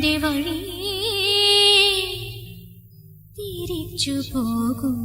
നിന്റെ വഴി തിരിച്ചു പോകും